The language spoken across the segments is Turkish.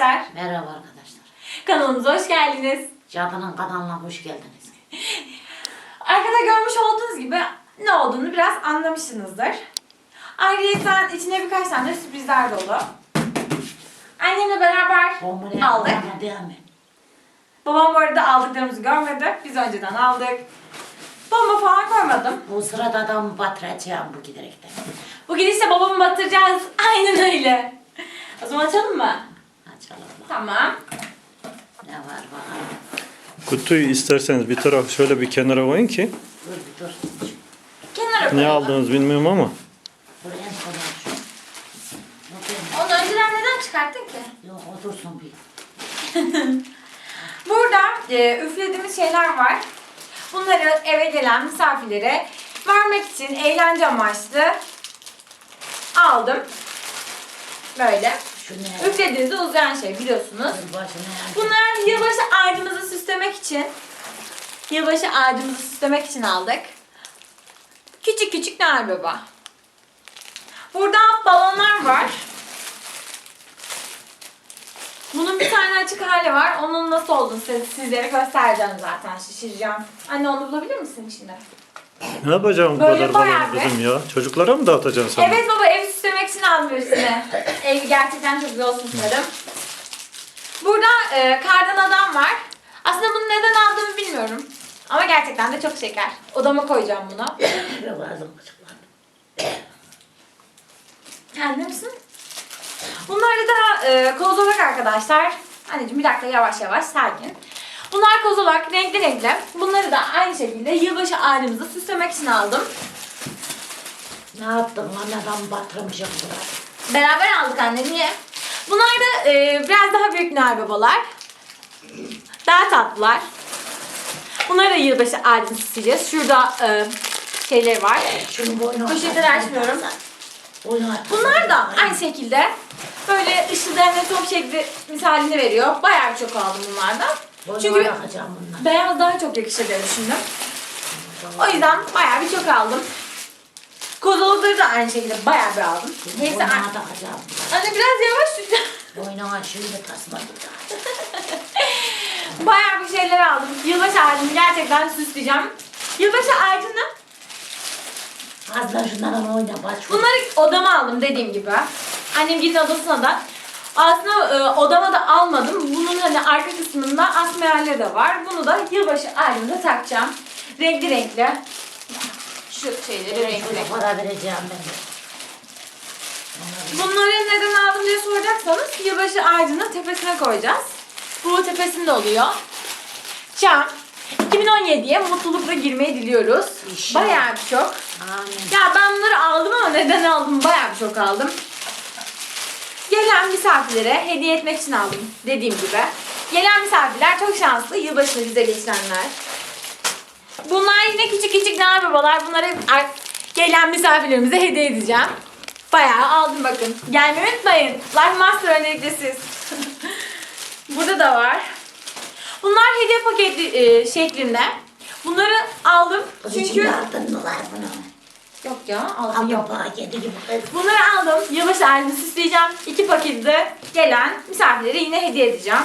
arkadaşlar. Merhaba arkadaşlar. Kanalımıza hoş geldiniz. Cadının kanalına hoş geldiniz. Arkada görmüş olduğunuz gibi ne olduğunu biraz anlamışsınızdır. Ayrıca içine birkaç tane sürprizler dolu. Annemle beraber Bomba ne aldık. yapmaya değil mi? Babam bu arada aldıklarımızı görmedi. Biz önceden aldık. Bomba falan koymadım. Bu sırada adamı batıracağım bu giderek de. Bu gidişle babamı batıracağız. Aynen öyle. O zaman açalım mı? Tamam. Ne var bakalım. Kutuyu isterseniz bir taraf şöyle bir kenara koyun ki Dur bir dur. Kenara ne koyalım. aldığınızı bilmiyorum ama Dur en şu. Yok, Onu önceden neden çıkarttın ki? Yok o dursun bir. Burada e, üflediğimiz şeyler var. Bunları eve gelen misafirlere vermek için eğlence amaçlı aldım. Böyle. Üflediğinizde uzayan şey biliyorsunuz. Bunlar yılbaşı ağacımızı süslemek için yılbaşı ağacımızı süslemek için aldık. Küçük küçük Noel Baba. Burada balonlar var. Bunun bir tane açık hali var. Onun nasıl olduğunu size, sizlere göstereceğim zaten. Şişireceğim. Anne onu bulabilir misin içinde? Ne yapacağım bu Böyle kadar bayağı balonu bir- kızım ya? Çocuklara mı dağıtacaksın sen? Evet baba ev süslemek için aldım üstüne. Ev gerçekten çok güzel olsun istedim. Burada e, kardan adam var. Aslında bunu neden aldığımı bilmiyorum. Ama gerçekten de çok şeker. Odama koyacağım bunu. Yok ağzım açıklandı. Kendi misin? Bunlar da e, kozolak arkadaşlar. Anneciğim bir dakika yavaş yavaş sakin. Bunlar kozolak renkli renkli. Bunları da aynı şekilde yılbaşı ağacımızı süslemek için aldım. Ne yaptın lan adam batırmışım buraya. Beraber aldık anne. Niye? Bunlar da e, biraz daha büyük Noel babalar. Daha tatlılar. Bunları da yılbaşı ağacını süsleyeceğiz. Şurada e, şeyleri var. Şunu boynu Poşetleri açmıyorum. Boynu at. Bunlar da aynı şekilde böyle ışıldayan top şekli misalini veriyor. Bayağı bir çok aldım bunlardan. Çünkü beyaz daha çok yakışır diye düşündüm. O yüzden bayağı bir çok aldım. Kozolukları da aynı şekilde bayağı bir aldım. Hepsi Boynuma aynı. takacağım. Anne biraz yavaş lütfen. Boynuma şöyle tasma tut. Bayağı bir şeyler aldım. Yılbaşı ağacını gerçekten süsleyeceğim. Yılbaşı ağacını Az da şunlarla oyna bak. şu- bunları odama aldım dediğim gibi. Annem gitti odasına da. Aslında e, odama da almadım. Bunun hani arka kısmında asma yerleri de var. Bunu da yılbaşı ağacımda takacağım. Renkli renkli. Şu şeyleri renkli renkli. para vereceğim ben de. Bunları neden aldım diye soracaksanız yılbaşı ağacının tepesine koyacağız. Bu tepesinde oluyor. Çam. 2017'ye mutlulukla girmeyi diliyoruz. İnşallah. Bayağı bir çok. Amin. Ya ben bunları aldım ama neden aldım? Bayağı bir çok aldım. Gelen misafirlere hediye etmek için aldım dediğim gibi. Gelen misafirler çok şanslı. Yılbaşını bize geçirenler. Bunlar yine küçük küçük Noel babalar. Bunları ar- gelen misafirlerimize hediye edeceğim. Bayağı aldım bakın. Gelmeyi unutmayın. Life Master öncelikle siz. Burada da var. Bunlar hediye paketi e, şeklinde. Bunları aldım. Çünkü var bunu? Yok ya aldım yok. Ama kedi gibi kız. Bunları aldım. Yılbaşı ağacını süsleyeceğim. İki paketi de gelen misafirlere yine hediye edeceğim.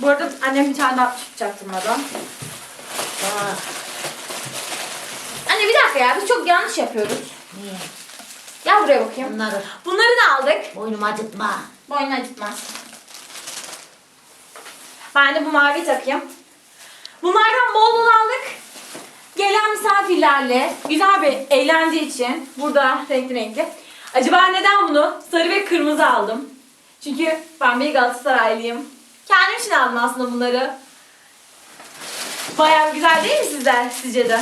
Bu arada annem bir tane daha çaktırmadan. Bak. Anne bir dakika ya biz çok yanlış yapıyoruz. Niye? Gel buraya bakayım. Bunları Bunları da aldık. boynumu acıtma. Boynunu acıtmaz. Ben de bu mavi takayım. Bunlardan bol bol aldık. Gelen misafirlerle güzel bir eğlence için burada renkli renkli. Acaba neden bunu sarı ve kırmızı aldım? Çünkü ben bir Galatasaraylıyım. Kendim için aldım aslında bunları. Bayağı güzel değil mi sizler sizce de?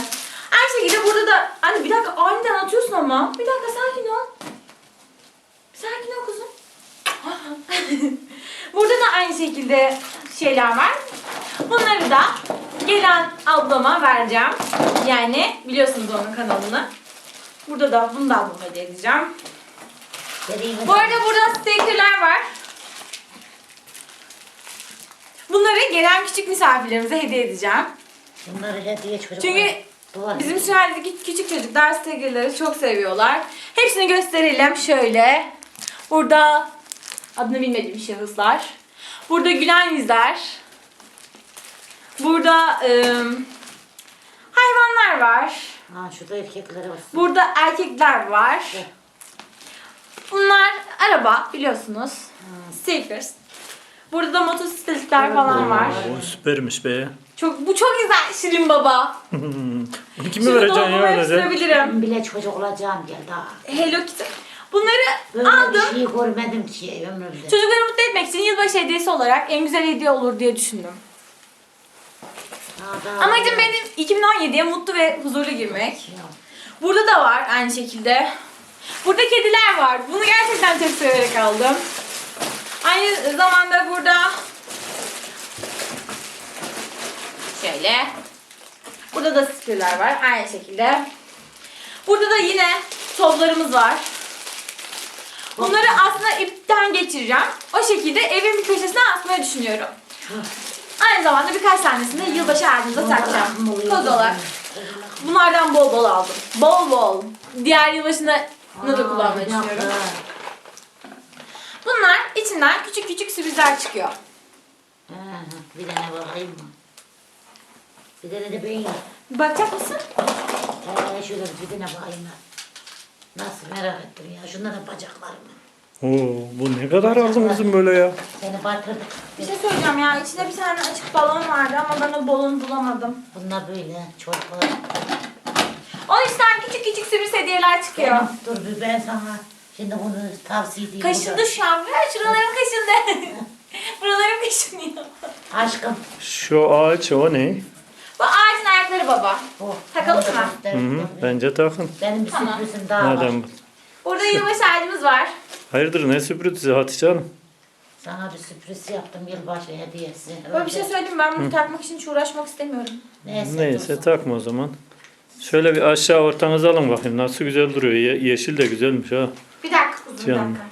Aynı şekilde burada da... Anne bir dakika aniden atıyorsun ama. Bir dakika sakin ol. Sakin ol kuzum. Burada da aynı şekilde şeyler var. Bunları da gelen ablama vereceğim. Yani biliyorsunuz onun kanalını. Burada da bunu da ablama hediye edeceğim. Bu arada burada stickerler var. Bunları gelen küçük misafirlerimize hediye edeceğim. Bunları hediye çocuklar. Çünkü Duvar. bizim sülaledeki küçük çocuklar stickerları çok seviyorlar. Hepsini gösterelim şöyle. Burada adını bilmediğim şahıslar. Burada gülen yüzler. Burada ım, hayvanlar var. Ha şurada erkekleri var. Burada erkekler var. Bunlar araba biliyorsunuz. Stickers. Burada da motosikletler falan var. O süpermiş be. Çok bu çok güzel Şirin Baba. Bunu kime vereceksin ya yapıştırabilirim. Ben bile çocuk olacağım gel daha. Hello Kitty. Bunları Böyle aldım. bir şey görmedim ki ömrümde. Çocukları mutlu etmek için yılbaşı hediyesi olarak en güzel hediye olur diye düşündüm. Amacım benim 2017'ye mutlu ve huzurlu girmek. Burada da var aynı şekilde. Burada kediler var. Bunu gerçekten çok severek aldım. Aynı zamanda burada şöyle burada da stickerler var aynı şekilde. Burada da yine toplarımız var. Bunları aslında ipten geçireceğim. O şekilde evin bir köşesine asmayı düşünüyorum. Aynı zamanda birkaç tanesini de yılbaşı ağacımıza takacağım. Koz olarak. Bunlardan bol bol aldım. Bol bol. Diğer yılbaşında da kullanmayı düşünüyorum. Bunlar içinden küçük küçük sürprizler çıkıyor. Bir tane bakayım mı? Bir tane de ben yap. Bakacak mısın? Ee, şöyle bir tane bakayım ben. Nasıl merak ettim ya. Şunların bacaklarını. Oo, bu ne kadar aldın kızım böyle ya? Seni batırdık. Bir şey söyleyeceğim ya. İçinde bir tane açık balon vardı ama ben o balonu bulamadım. Bunlar böyle çorbalar. O yüzden küçük küçük sürpriz hediyeler çıkıyor. Dur bir ben sana şimdi bunu tavsiye edeyim. Kaşındı şu an. Ver şuralarım kaşındı. Buralarım kaşınıyor. Aşkım. Şu ağaç o ne? Bu ağacın ayakları baba. Bu. Takalım Bunu da mı? Hı hı, bence takın. Benim bir Tamam. sürprizim daha var. Bu? Burada yılbaşı ağacımız var. Hayırdır ne sürprizi Hatice Hanım? Sana bir sürpriz yaptım yılbaşı hediyesi. Böyle bir şey söyleyeyim ben bunu takmak için hiç uğraşmak istemiyorum. Neyse. Neyse dursun. takma o zaman. Şöyle bir aşağı ortanıza alın bakayım nasıl güzel duruyor. Ye- yeşil de güzelmiş ha. Bir dakika kızım bir Canım. dakika.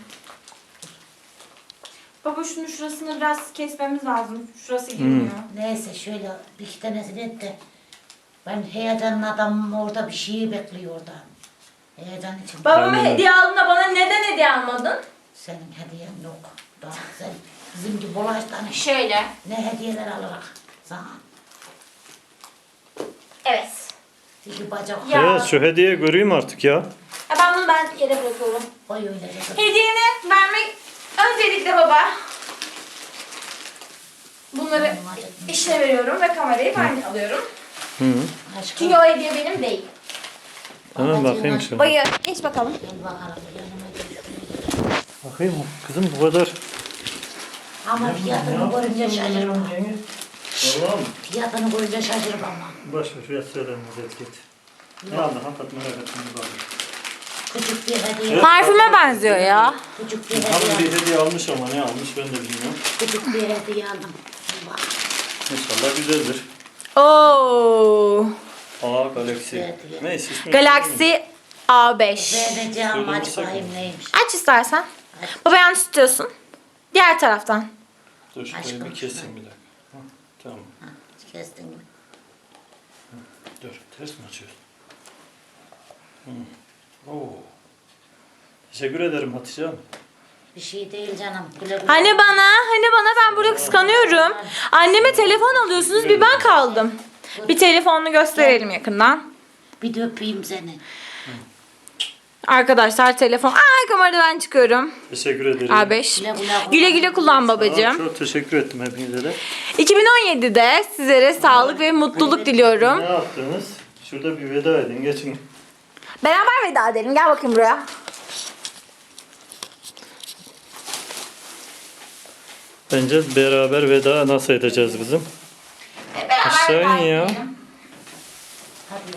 Baba şunu şurasını biraz kesmemiz lazım. Şurası girmiyor. Neyse şöyle bir iki tanesini et de ben heyecanlı adamım orada bir şeyi bekliyor orada. Heyecan için. Babama hediye aldığında bana neden hediye almadın? Senin hediyen yok. Daha sen bizim gibi bulaştan Şöyle. ne hediyeler alarak sana. Evet. İki bacak Ya. Evet şu hediye göreyim artık ya. Ya ben bunu ben yere bırakıyorum. koy öyle. Hediyeni vermek öncelikle baba. Bunları işe veriyorum ve kamerayı ben alıyorum. Hı -hı. Aşkım. Çünkü o hediye benim değil. Hemen bakayım şuna. Bayı geç bakalım. Bakayım kızım bu kadar. Ama fiyatını görünce şaşırma. Allah'ım. Fiyatını görünce şaşırma ama. Boş ver fiyat söylenmez etiket. Ne aldın hakikaten merak ettim. Küçük bir hediye. Parfüme benziyor ya. Küçük bir Tam hediye. bir hediye almış ama ne almış ben de bilmiyorum. Küçük bir hediye aldım. İnşallah güzeldir. Oo. Galaxy. Neyse ismi. Galaxy A5. Vereceğim aç Söylemişsek bakayım mi? neymiş. Aç istersen. Baba yanlış tutuyorsun. Diğer taraftan. Dur şurayı Aşkım, bir keseyim bir dakika. Hı, tamam. Ha, Kestin mi? Dur ters mi açıyorsun? Hı. Oo. Teşekkür ederim Hatice Hanım. Bir şey değil canım. Güle güle. Hani bana, hani bana ben burada kıskanıyorum. Anneme telefon alıyorsunuz bir ben kaldım. Bir telefonunu gösterelim yakından. Bir de öpeyim seni. Arkadaşlar telefon. Aa kamerada ben çıkıyorum. Teşekkür ederim. A5. Güle güle. Güle güle kullan babacığım. çok teşekkür ettim hepinize de. 2017'de sizlere sağlık ve mutluluk diliyorum. Ne yaptınız? Şurada bir veda edin geçin. Beraber veda edelim. Gel bakayım buraya. Bence beraber veda nasıl edeceğiz bizim? İn ya.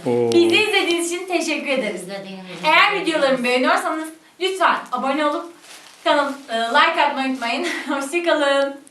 Oo. Bizi izlediğiniz için teşekkür ederiz. İzlediğiniz için Eğer videolarımı beğeniyorsanız lütfen abone olup kanal e, like atmayı unutmayın. Hoşçakalın.